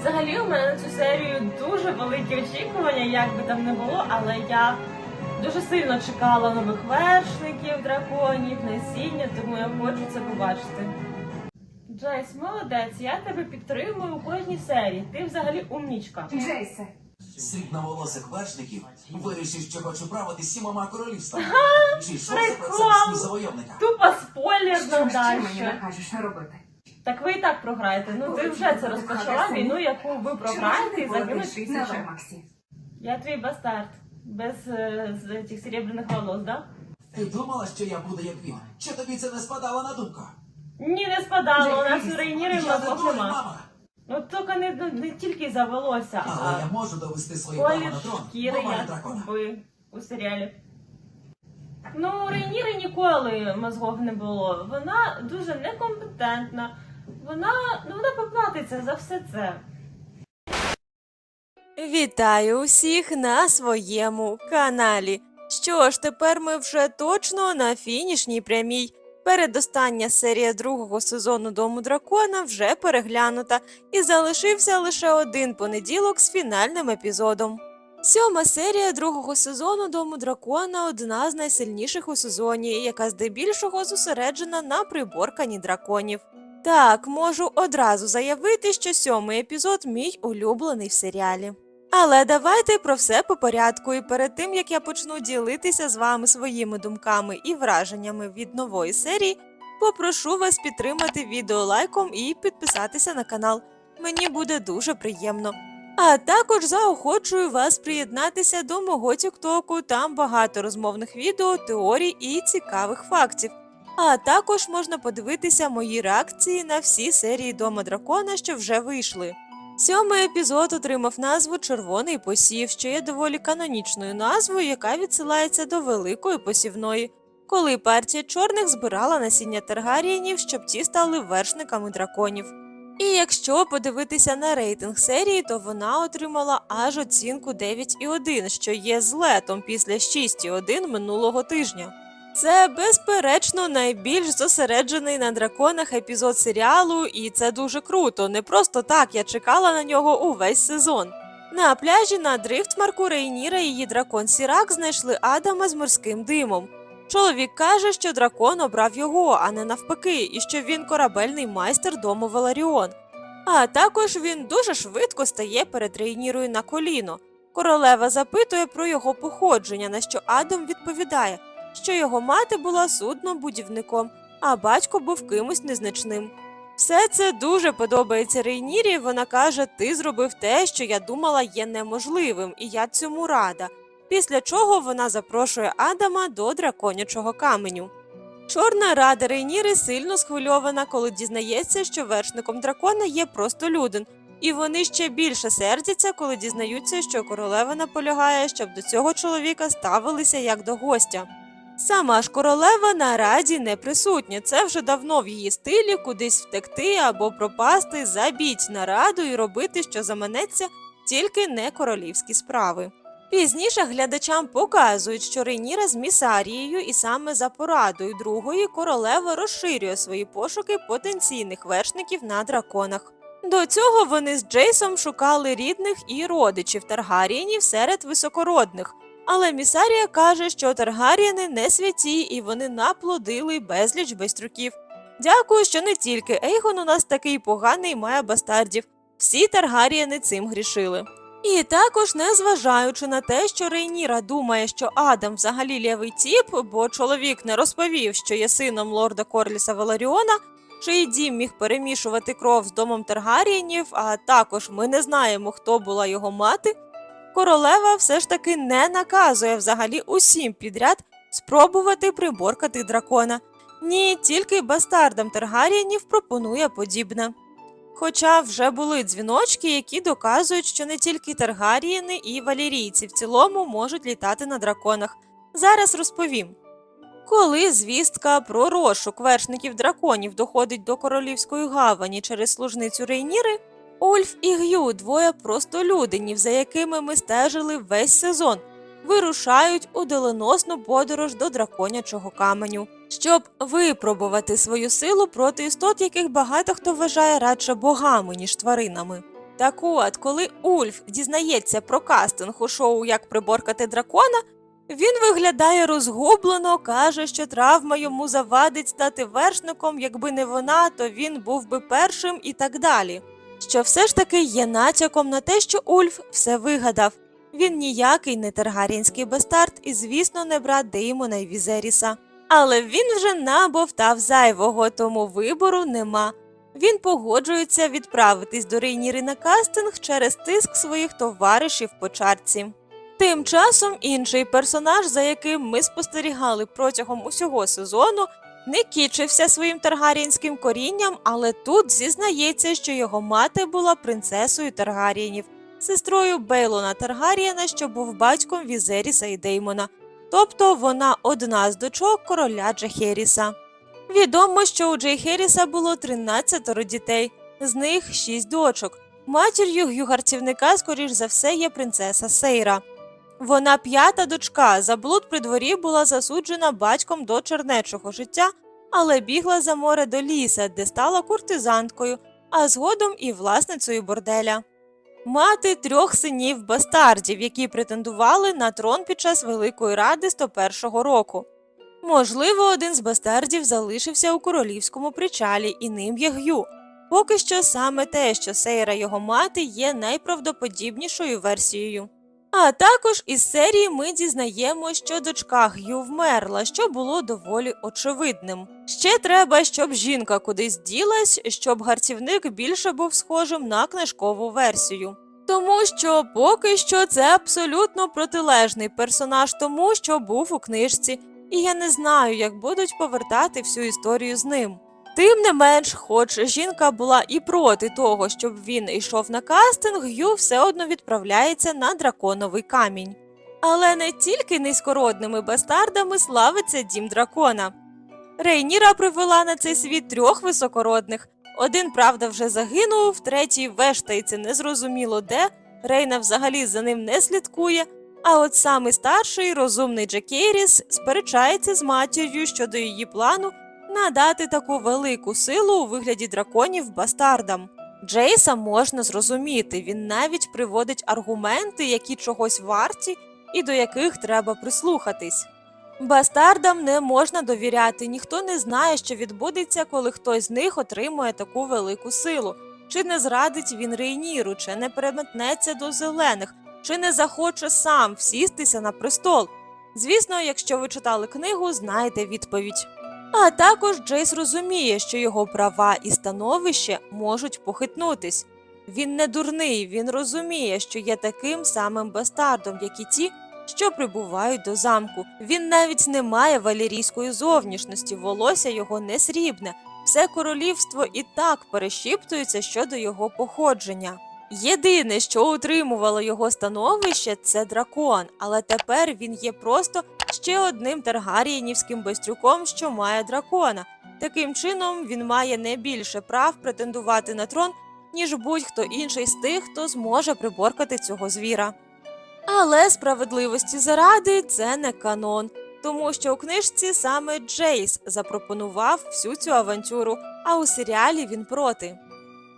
Взагалі у мене на цю серію дуже великі очікування, як би там не було, але я дуже сильно чекала нових вершників, драконів, насіння, тому я хочу це побачити. Джейс, молодець, я тебе підтримую у кожній серії. Ти взагалі умнічка. Джейсе, Срібноволосих вершників вирішив, що хоче правити сімома королівствами. Чи що це прикол! процесні завойовника? Тупо спойлер що ж ти далі. мені накажеш робити? Так ви і так програєте. Ну ти вже це розпочала війну, яку ви програєте і загинуть тисячі. Я твій бастард. Без е, з цих серебряних волос, да? Ти думала, що я буду як він? Чи тобі це не спадала на думку? Ні, не спадало, у нас у Рейніри Я не той, нема. мама. Ну тільки не, не, не тільки за волосся, Але я можу довести права колір на трон. шкіри, як дракона. ви у серіалі. Ну, у Рейніри ніколи мозгов не було. Вона дуже некомпетентна. Вона, ну, вона поплатиться за все це. Вітаю усіх на своєму каналі. Що ж, тепер ми вже точно на фінішній прямій. Передостання серія другого сезону Дому дракона вже переглянута, і залишився лише один понеділок з фінальним епізодом. Сьома серія другого сезону Дому дракона одна з найсильніших у сезоні, яка здебільшого зосереджена на приборканні драконів. Так, можу одразу заявити, що сьомий епізод мій улюблений в серіалі. Але давайте про все по порядку, і перед тим як я почну ділитися з вами своїми думками і враженнями від нової серії, попрошу вас підтримати відео лайком і підписатися на канал. Мені буде дуже приємно. А також заохочую вас приєднатися до мого тіктоку, там багато розмовних відео, теорій і цікавих фактів. А також можна подивитися мої реакції на всі серії Дома дракона, що вже вийшли. Сьомий епізод отримав назву Червоний посів, що є доволі канонічною назвою, яка відсилається до великої посівної, коли партія чорних збирала насіння Таргарієнів, щоб ті стали вершниками драконів. І якщо подивитися на рейтинг серії, то вона отримала аж оцінку 9,1, що є злетом після 6,1 минулого тижня. Це, безперечно, найбільш зосереджений на драконах епізод серіалу, і це дуже круто. Не просто так я чекала на нього увесь сезон. На пляжі на дрифтмарку Рейніра її дракон Сірак знайшли Адама з морським димом. Чоловік каже, що дракон обрав його, а не навпаки, і що він корабельний майстер дому Валаріон. А також він дуже швидко стає перед Рейнірою на коліно. Королева запитує про його походження, на що Адам відповідає, що його мати була суднобудівником, а батько був кимось незначним. Все це дуже подобається Рейнірі. Вона каже: Ти зробив те, що я думала є неможливим, і я цьому рада. Після чого вона запрошує Адама до драконячого каменю. Чорна рада Рейніри сильно схвильована, коли дізнається, що вершником дракона є просто людин, і вони ще більше сердяться, коли дізнаються, що королева наполягає, щоб до цього чоловіка ставилися як до гостя. Сама ж королева на раді не присутня. Це вже давно в її стилі кудись втекти або пропасти, забіть на раду і робити, що заманеться, тільки не королівські справи. Пізніше глядачам показують, що Рейніра з Місарією і саме за порадою другої королева розширює свої пошуки потенційних вершників на драконах. До цього вони з Джейсом шукали рідних і родичів Таргарієнів серед високородних. Але Місарія каже, що Таргарієни не святі і вони наплодили безліч байструків. Дякую, що не тільки Ейгон у нас такий поганий має бастардів. Всі Таргарієни цим грішили. І також, незважаючи на те, що Рейніра думає, що Адам взагалі лівий тіп, бо чоловік не розповів, що є сином лорда Корліса Валаріона, чий дім міг перемішувати кров з домом Таргарієнів, а також ми не знаємо, хто була його мати. Королева все ж таки не наказує взагалі усім підряд спробувати приборкати дракона. Ні, тільки бастардам Таргарієнів пропонує подібне. Хоча вже були дзвіночки, які доказують, що не тільки Таргарієни і валірійці в цілому можуть літати на драконах. Зараз розповім. Коли звістка про розшук вершників драконів доходить до королівської гавані через служницю Рейніри, Ольф і Г'ю, двоє простолюдинів, за якими ми стежили весь сезон, вирушають у доленосну подорож до драконячого каменю, щоб випробувати свою силу проти істот, яких багато хто вважає радше богами, ніж тваринами. Так от, коли Ульф дізнається про кастинг у шоу Як приборкати дракона, він виглядає розгублено, каже, що травма йому завадить стати вершником, якби не вона, то він був би першим і так далі. Що все ж таки є натяком на те, що Ульф все вигадав. Він ніякий не тергарінський бастард і, звісно, не брат Деймона і Візеріса. Але він вже набовтав зайвого, тому вибору нема. Він погоджується відправитись до Рейніри на кастинг через тиск своїх товаришів по чарці. Тим часом інший персонаж, за яким ми спостерігали протягом усього сезону, не кічився своїм таргаріїнським корінням, але тут зізнається, що його мати була принцесою Таргарієнів, сестрою Бейлона Таргарієна, що був батьком Візеріса і Деймона. Тобто вона одна з дочок короля Джахеріса. Відомо, що у Джейхеріса було 13 дітей, з них 6 дочок. Матір'ю гюгарцівника, скоріш за все, є принцеса Сейра. Вона п'ята дочка, за блуд при дворі була засуджена батьком до чернечого життя, але бігла за море до ліса, де стала куртизанткою, а згодом і власницею борделя. Мати трьох синів бастардів, які претендували на трон під час Великої Ради 101-го року. Можливо, один з бастардів залишився у королівському причалі, і ним є Г'ю. Поки що саме те, що Сейра його мати є найправдоподібнішою версією. А також із серії ми дізнаємо, що дочка Г'ю вмерла, що було доволі очевидним. Ще треба, щоб жінка кудись ділась, щоб гарцівник більше був схожим на книжкову версію. Тому що поки що це абсолютно протилежний персонаж тому, що був у книжці, і я не знаю, як будуть повертати всю історію з ним. Тим не менш, хоч жінка була і проти того, щоб він йшов на кастинг, Ю все одно відправляється на драконовий камінь. Але не тільки низькородними бастардами славиться дім дракона. Рейніра привела на цей світ трьох високородних. Один, правда, вже загинув, третій вештається незрозуміло де, Рейна взагалі за ним не слідкує. А от самий старший, розумний Джакеріс, сперечається з матір'ю щодо її плану надати таку велику силу у вигляді драконів бастардам. Джейса можна зрозуміти, він навіть приводить аргументи, які чогось варті і до яких треба прислухатись. Бастардам не можна довіряти, ніхто не знає, що відбудеться, коли хтось з них отримує таку велику силу. Чи не зрадить він Рейніру, чи не переметнеться до зелених, чи не захоче сам всістися на престол. Звісно, якщо ви читали книгу, знаєте відповідь. А також Джейс розуміє, що його права і становище можуть похитнутись. Він не дурний, він розуміє, що є таким самим бастардом, як і ті, що прибувають до замку. Він навіть не має валерійської зовнішності, волосся його не срібне. Все королівство і так перешіптується щодо його походження. Єдине, що утримувало його становище, це дракон, але тепер він є просто ще одним таргарієнівським байстрюком, що має дракона. Таким чином, він має не більше прав претендувати на трон, ніж будь-хто інший з тих, хто зможе приборкати цього звіра. Але справедливості заради це не канон, тому що у книжці саме Джейс запропонував всю цю авантюру, а у серіалі він проти.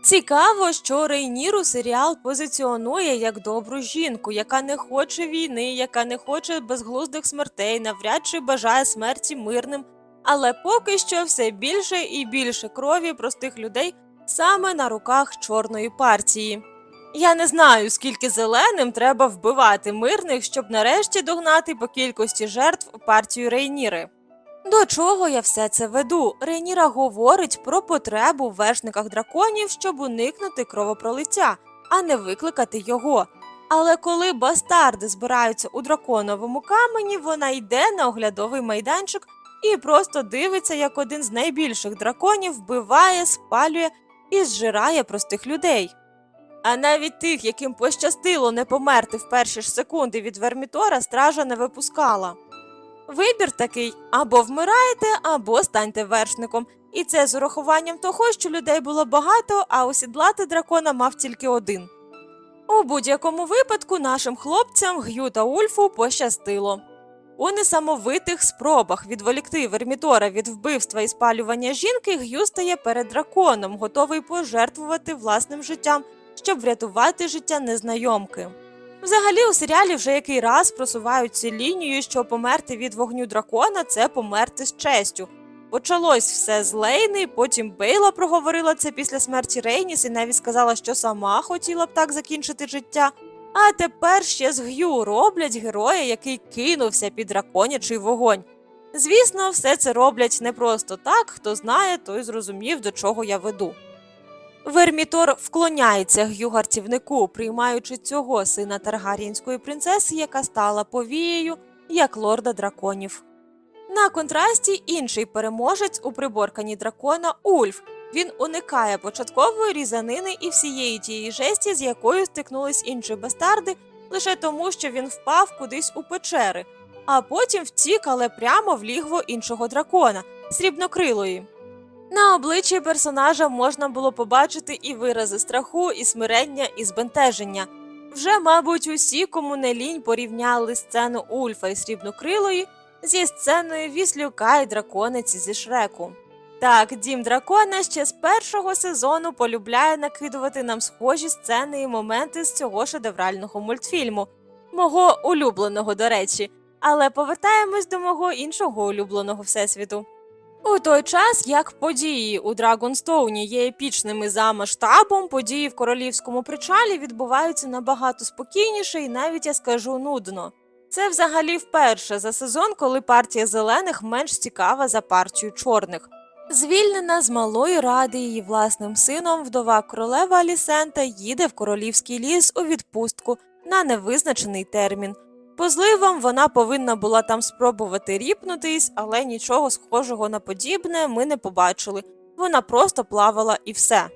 Цікаво, що Рейніру серіал позиціонує як добру жінку, яка не хоче війни, яка не хоче безглуздих смертей, навряд чи бажає смерті мирним. Але поки що все більше і більше крові простих людей саме на руках чорної партії. Я не знаю, скільки зеленим треба вбивати мирних, щоб нарешті догнати по кількості жертв партію Рейніри. До чого я все це веду? Рейніра говорить про потребу в вершниках драконів, щоб уникнути кровопролиття, а не викликати його. Але коли бастарди збираються у драконовому камені, вона йде на оглядовий майданчик і просто дивиться, як один з найбільших драконів вбиває, спалює і зжирає простих людей. А навіть тих, яким пощастило не померти в перші ж секунди від Вермітора, стража не випускала. Вибір такий: або вмираєте, або станьте вершником. І це з урахуванням того, що людей було багато, а осідлати дракона мав тільки один. У будь-якому випадку нашим хлопцям Г'ю та Ульфу пощастило. У несамовитих спробах відволікти Вермітора від вбивства і спалювання жінки Г'ю стає перед драконом, готовий пожертвувати власним життям щоб врятувати життя незнайомки. Взагалі, у серіалі вже який раз просувають лінію, що померти від вогню дракона це померти з честю. Почалось все з Лейни, потім Бейла проговорила це після смерті Рейніс і навіть сказала, що сама хотіла б так закінчити життя. А тепер ще з Г'ю роблять героя, який кинувся під драконячий вогонь. Звісно, все це роблять не просто так, хто знає, той зрозумів, до чого я веду. Вермітор вклоняється Г'ю гартівнику, приймаючи цього сина Таргаріїнської принцеси, яка стала повією, як лорда драконів. На контрасті інший переможець у приборканні дракона Ульф. Він уникає початкової різанини і всієї тієї жесті, з якою стикнулись інші бастарди, лише тому, що він впав кудись у печери, а потім втік, але прямо в лігво іншого дракона срібнокрилої. На обличчі персонажа можна було побачити і вирази страху, і смирення, і збентеження. Вже, мабуть, усі, кому не лінь, порівняли сцену Ульфа і срібнокрилої зі сценою Віслюка і дракониці зі Шреку. Так, дім дракона ще з першого сезону полюбляє накидувати нам схожі сцени і моменти з цього шедеврального мультфільму, мого улюбленого, до речі, але повертаємось до мого іншого улюбленого всесвіту. У той час, як події у Драгонстоуні є епічними за масштабом, події в королівському причалі відбуваються набагато спокійніше і навіть я скажу нудно. Це взагалі вперше за сезон, коли партія зелених менш цікава за партію чорних. Звільнена з малої ради її власним сином, вдова королева Алісента їде в королівський ліс у відпустку на невизначений термін. По зливам вона повинна була там спробувати ріпнутись, але нічого схожого на подібне ми не побачили. Вона просто плавала і все.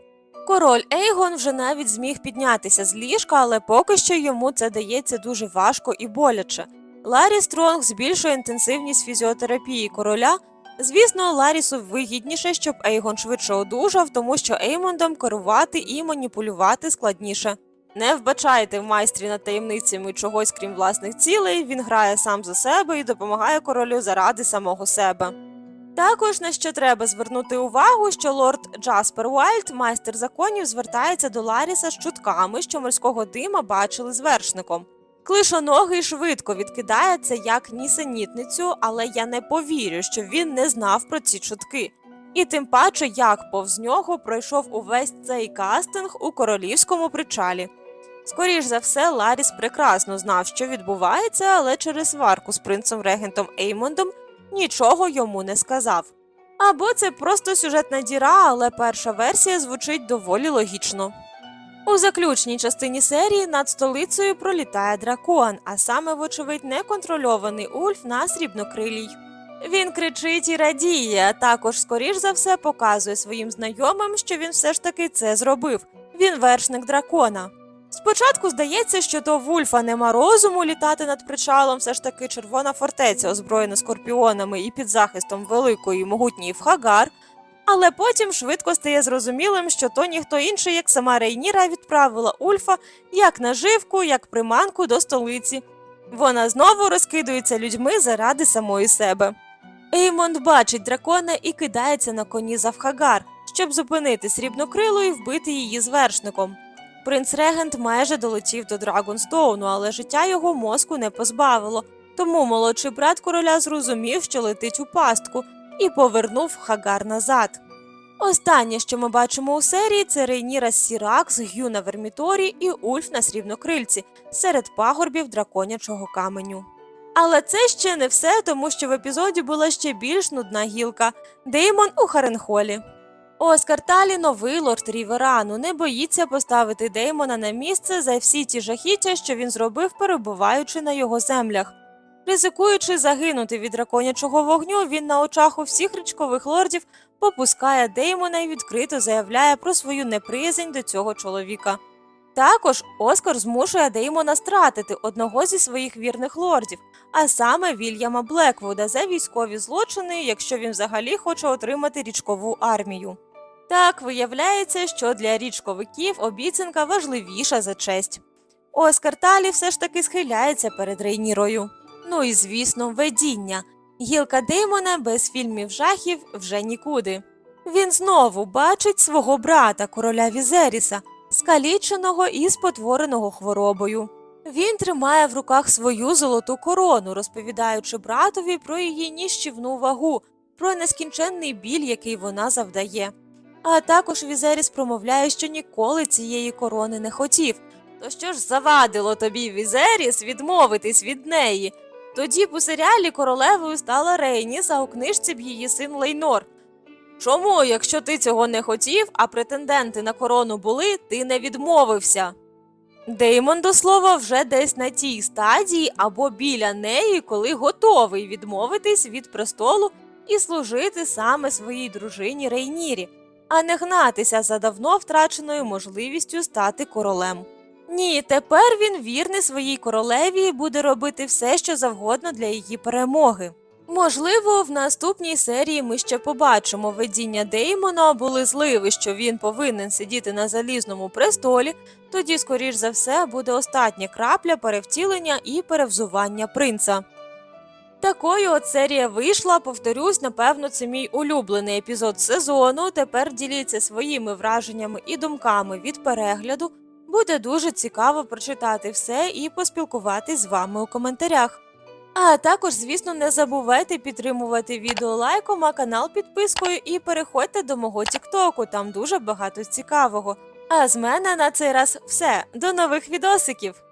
Король Ейгон вже навіть зміг піднятися з ліжка, але поки що йому це дається дуже важко і боляче. Ларі Стронг збільшує інтенсивність фізіотерапії короля. Звісно, Ларісу вигідніше, щоб Ейгон швидше одужав, тому що Еймондом керувати і маніпулювати складніше. Не вбачайте в майстрі над таємницями чогось крім власних цілей, він грає сам за себе і допомагає королю заради самого себе. Також на що треба звернути увагу, що лорд Джаспер Уайльд, майстер законів, звертається до Ларіса з чутками, що морського дима бачили з вершником. Клишоногий швидко відкидає це як нісенітницю, але я не повірю, що він не знав про ці чутки. І тим паче, як повз нього пройшов увесь цей кастинг у королівському причалі. Скоріш за все, Ларіс прекрасно знав, що відбувається, але через сварку з принцем регентом Еймондом нічого йому не сказав. Або це просто сюжетна діра, але перша версія звучить доволі логічно. У заключній частині серії над столицею пролітає дракон, а саме, вочевидь, неконтрольований Ульф на срібнокрилій. Він кричить і радіє, а також, скоріш за все, показує своїм знайомим, що він все ж таки це зробив. Він вершник дракона. Спочатку здається, що до Вульфа нема розуму літати над причалом, все ж таки червона фортеця, озброєна скорпіонами і під захистом великої могутньої Вхагар, але потім швидко стає зрозумілим, що то ніхто інший, як сама Рейніра, відправила Ульфа як наживку, як приманку до столиці. Вона знову розкидується людьми заради самої себе. Еймонд бачить дракона і кидається на коні за Вхагар, щоб зупинити срібнокрилу і вбити її з вершником. Принц Регент майже долетів до Драгонстоуну, але життя його мозку не позбавило, тому молодший брат короля зрозумів, що летить у пастку, і повернув Хагар назад. Останнє, що ми бачимо у серії, це Рейніра Сірак з Гю на Верміторі і Ульф на срібнокрильці серед пагорбів драконячого каменю. Але це ще не все, тому що в епізоді була ще більш нудна гілка Деймон у Харенхолі. Оскар Талі, новий лорд Ріверану, не боїться поставити Деймона на місце за всі ті жахіття, що він зробив, перебуваючи на його землях. Ризикуючи загинути від драконячого вогню, він на очах у всіх річкових лордів попускає Деймона і відкрито заявляє про свою неприязнь до цього чоловіка. Також Оскар змушує Деймона стратити одного зі своїх вірних лордів, а саме Вільяма Блеквуда за військові злочини, якщо він взагалі хоче отримати річкову армію. Так виявляється, що для річковиків обіцянка важливіша за честь. Оскар Талі все ж таки схиляється перед Рейнірою. Ну і звісно, видіння. Гілка Деймона без фільмів жахів вже нікуди. Він знову бачить свого брата, короля Візеріса, скаліченого і спотвореного хворобою. Він тримає в руках свою золоту корону, розповідаючи братові про її ніщівну вагу, про нескінченний біль, який вона завдає. А також Візеріс промовляє, що ніколи цієї корони не хотів. То що ж завадило тобі, Візеріс, відмовитись від неї? Тоді б у серіалі королевою стала Рейніс, а у книжці б її син Лейнор. Чому, якщо ти цього не хотів, а претенденти на корону були, ти не відмовився? Деймон, до слова, вже десь на тій стадії або біля неї, коли готовий відмовитись від престолу і служити саме своїй дружині Рейнірі, а не гнатися за давно втраченою можливістю стати королем. Ні, тепер він вірний своїй королеві і буде робити все, що завгодно для її перемоги. Можливо, в наступній серії ми ще побачимо видіння Деймона були зливи, що він повинен сидіти на залізному престолі, тоді, скоріш за все, буде остатня крапля перевтілення і перевзування принца. Такою от серія вийшла. Повторюсь, напевно, це мій улюблений епізод сезону. Тепер діліться своїми враженнями і думками від перегляду. Буде дуже цікаво прочитати все і поспілкуватись з вами у коментарях. А також, звісно, не забувайте підтримувати відео лайком, а канал підпискою і переходьте до мого Тіктоку, там дуже багато цікавого. А з мене на цей раз все. До нових відосиків!